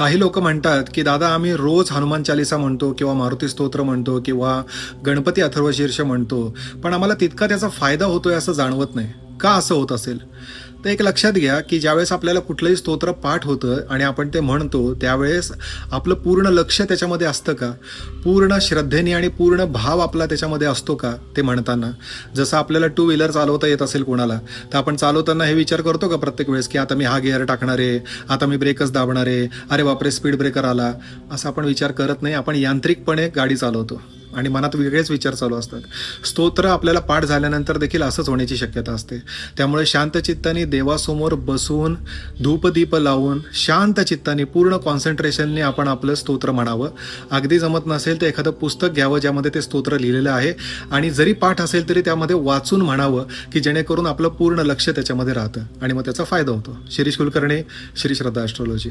काही लोक म्हणतात की दादा आम्ही रोज हनुमान चालिसा म्हणतो किंवा मारुती स्तोत्र म्हणतो किंवा गणपती अथर्वशीर्ष म्हणतो पण आम्हाला तितका त्याचा फायदा होतोय असं जाणवत नाही. का असं होत असेल? तर एक लक्षात घ्या की ज्यावेळेस आपल्याला कुठलंही स्तोत्र पाठ होतं आणि आपण ते म्हणतो त्यावेळेस आपलं पूर्ण लक्ष त्याच्यामध्ये असतं का? पूर्ण श्रद्धेने आणि पूर्ण भाव आपला त्याच्यामध्ये असतो का ते म्हणताना? जसं आपल्याला टू व्हीलर चालवता येत असेल कोणाला तर आपण चालवताना हे विचार करतो का प्रत्येक वेळेस की आता मी हा गिअर टाकणार आहे आता मी ब्रेकच दाबणार आहे अरे बापरे स्पीड ब्रेकर आला? असा आपण विचार करत नाही. आपण यांत्रिकपणे गाडी चालवतो. आणि मनात वेगळेच विचार चालू असतात. स्तोत्र आपल्याला पाठ झाल्यानंतर देखील असंच होण्याची शक्यता असते. त्यामुळे शांत चित्ताने देवासमोर बसून धूपदीप लावून शांत चित्ताने पूर्ण कॉन्सन्ट्रेशनने आपण आपलं स्तोत्र म्हणावं. अगदी जमत नसेल तर एखादं पुस्तक घ्यावं ज्यामध्ये ते स्तोत्र लिहिलेलं आहे आणि जरी पाठ असेल तरी त्यामध्ये वाचून म्हणावं की जेणेकरून आपलं पूर्ण लक्ष त्याच्यामध्ये राहतं आणि मग त्याचा फायदा होतो. शिरीष कुलकर्णी श्री श्रद्धा ॲस्ट्रॉलॉजी